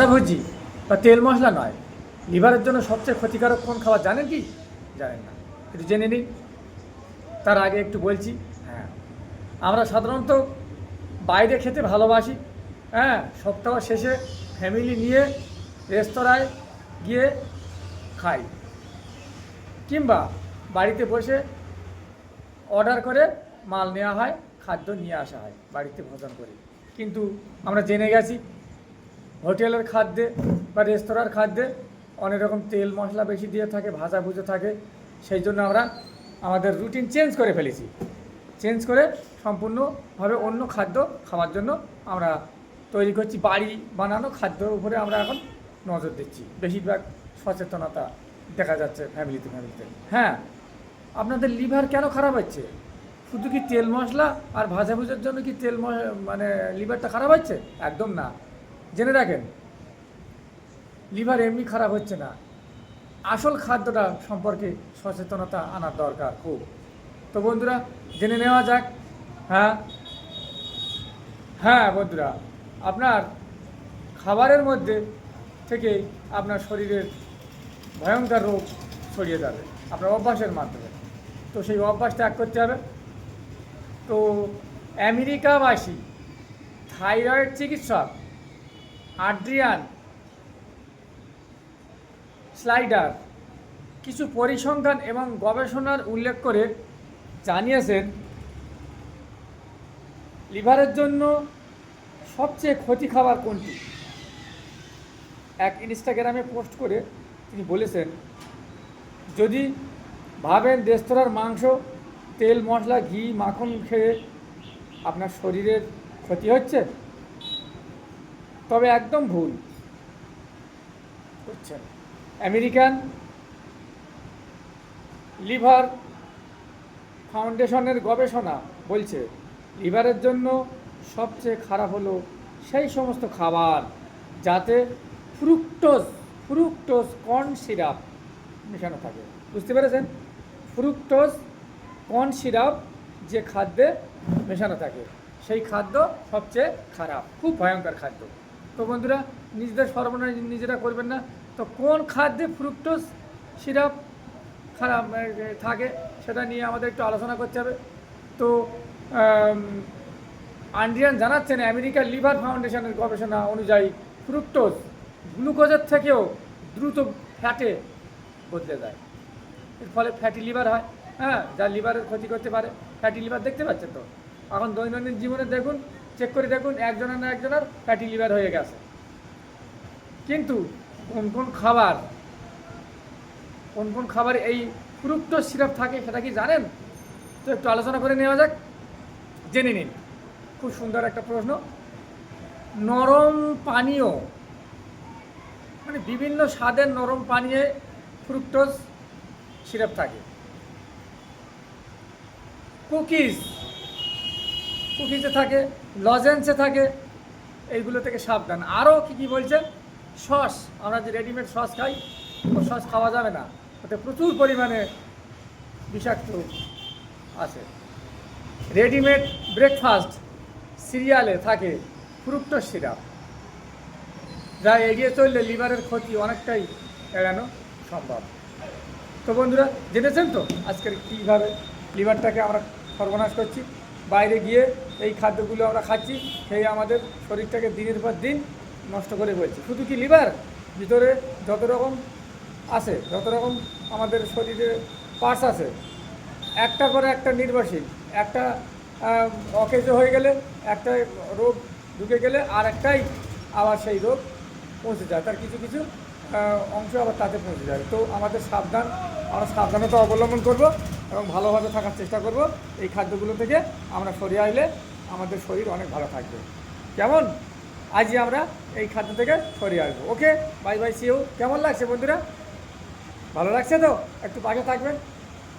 ভাজাভুজি বা তেল মশলা নয়। লিভারের জন্য সবচেয়ে ক্ষতিকারক কোন খাবার জানেন কি? জানেন না। একটু জেনে নিন। তার আগে একটু বলছি হ্যাঁ। আমরা সাধারণত বাইরে খেতে ভালোবাসি হ্যাঁ। সপ্তাহ শেষে ফ্যামিলি নিয়ে রেস্তোরাঁয় গিয়ে খাই। কিংবা বাড়িতে বসে অর্ডার করে মাল নেওয়া হয়, খাদ্য নিয়ে আসা হয়, বাড়িতে ভোজন করি। কিন্তু আমরা জেনে গেছি হোটেলের খাদ্যে বা রেস্তোরাঁর খাদ্যে অনেক রকম তেল মশলা বেশি দিয়ে থাকে, ভাজা ভুজো থাকে। সেই জন্য আমরা আমাদের রুটিন চেঞ্জ করে ফেলেছি। চেঞ্জ করে সম্পূর্ণভাবে অন্য খাদ্য খাওয়ার জন্য আমরা তৈরি করছি। বাড়ি বানানো খাদ্যর উপরে আমরা এখন নজর দিচ্ছি। বেশিরভাগ সচেতনতা দেখা যাচ্ছে ফ্যামিলিতে ফ্যামিলিতে হ্যাঁ আপনাদের লিভার কেন খারাপ হচ্ছে? শুধু কি তেল মশলা আর ভাজা ভুজার জন্য কি তেল মানে লিভারটা খারাপ হচ্ছে? একদম না। জেনে রাখেন, লিভার এমনি খারাপ হচ্ছে না। আসল খাদ্যটা সম্পর্কে সচেতনতা আনার দরকার খুব। তো বন্ধুরা, জেনে নেওয়া যাক হ্যাঁ? হ্যাঁ বন্ধুরা, আপনার খাবারের মধ্যে থেকে আপনার শরীরের ভয়ঙ্কর রোগ ছড়িয়ে যাবে, আপনার অভ্যাসের মাধ্যমে। তো সেই অভ্যাস ত্যাগ করতে হবে। তো আমেরিকাবাসী, থাইরয়েড চিকিৎসক আড্রিয়ান স্লাইডার, কিছু পরিসংখ্যান এবং গবেষণার উল্লেখ করে জানিয়েছেন, লিভারের জন্য সবচেয়ে ক্ষতি খাবার কোনটি? এক ইনস্টাগ্রামে পোস্ট করে তিনি বলেছেন, যদি ভাবেন রেস্তোরাঁর মাংস, তেল, মশলা, ঘি, মাখন খেয়ে আপনার শরীরের ক্ষতি হচ্ছে তবে একদম ভুল। বুঝছেন? আমেরিকান লিভার ফাউন্ডেশনের গবেষণা বলছে লিভারের জন্য সবচেয়ে খারাপ হলো সেই সমস্ত খাবার যাতে ফ্রুক্টোজ ফ্রুক্টোজ কর্ন সিরাপ মেশানো থাকে। বুঝতে পেরেছেন? ফ্রুক্টোজ কর্ন সিরাপ যে খাদ্যে মেশানো থাকে সেই খাদ্য সবচেয়ে খারাপ খুব ভয়ঙ্কর খাদ্য। তো বন্ধুরা নিজেদের সর্বনাশ নিজেরা করবেন না। তো কোন খাদ্যে ফ্রুক্টোজ সিরাপ খারাপ থাকে সেটা নিয়ে আমাদের একটু আলোচনা করতে হবে। তো আম, আন্ড্রিয়ান জানাচ্ছেন আমেরিকার লিভার ফাউন্ডেশনের গবেষণা অনুযায়ী ফ্রুক্টোজ গ্লুকোজের থেকেও দ্রুত ফ্যাটে বদলে যায়। এর ফলে ফ্যাটি লিভার হয় হ্যাঁ যা লিভারের ক্ষতি করতে পারে। ফ্যাটি লিভার দেখতে পাচ্ছেন তো? এখন দৈনন্দিন জীবনে দেখুন চেক করে দেখুন, একজনের না একজনের ফ্যাটি লিভার হয়ে গেছে। কিন্তু কোন কোন খাবার, কোন কোন খাবার এই ফ্রুক্টোজ সিরাপ থাকে সেটা কি জানেন? তো একটু আলোচনা করে নেওয়া যাক। জেনে নিন। খুব সুন্দর একটা প্রশ্ন। নরম পানীয় মানে বিভিন্ন স্বাদের নরম পানীয়ে ফ্রুক্টোজ সিরাপ থাকে। কুকিজ কুকিজে থাকে। লজেন্সে থাকে, এইগুলো থেকে সাবধান। আরও কী কী বলছেন? সস, আমরা যে রেডিমেড সস খাই ও সস খাওয়া যাবে না। ওতে প্রচুর পরিমাণে বিষাক্ত আছে। রেডিমেড ব্রেকফাস্ট সিরিয়ালে থাকে ফ্রুক্টোজ সিরাপ যা এড়িয়ে চললে লিভারের ক্ষতি অনেকটাই এড়ানো সম্ভব। তো বন্ধুরা, জেনেছেন তো আজকের কীভাবে লিভারটাকে আমরা সর্বনাশ করছি? বাইরে গিয়ে এই খাদ্যগুলো আমরা খাচ্ছি খেয়ে আমাদের শরীরটাকে দিনের পর দিন নষ্ট করে ফেলছি। শুধু কি লিভার? ভিতরে যত রকম আছে, যত রকম আমাদের শরীরে পার্টস আছে একটা করে একটা নির্ভরশীল। একটা অকেজ হয়ে গেলে একটা রোগ ঢুকে গেলে আর একটাই আবার সেই রোগ পৌঁছে যায়। তার কিছু কিছু অংশ আবার তাতে পৌঁছে যায়। তো আমাদের সাবধান, আমরা সাবধানতা অবলম্বন করব। এবং ভালোভাবে থাকার চেষ্টা করব। এই খাদ্যগুলো থেকে আমরা সরিয়ে আইলে আমাদের শরীর অনেক ভালো থাকবে। কেমন? আজই আমরা এই খাদ্য থেকে সরিয়ে আসব ওকে? বাই বাই সিও কেমন লাগছে বন্ধুরা? ভালো লাগছে তো? একটু পাশে থাকবেন।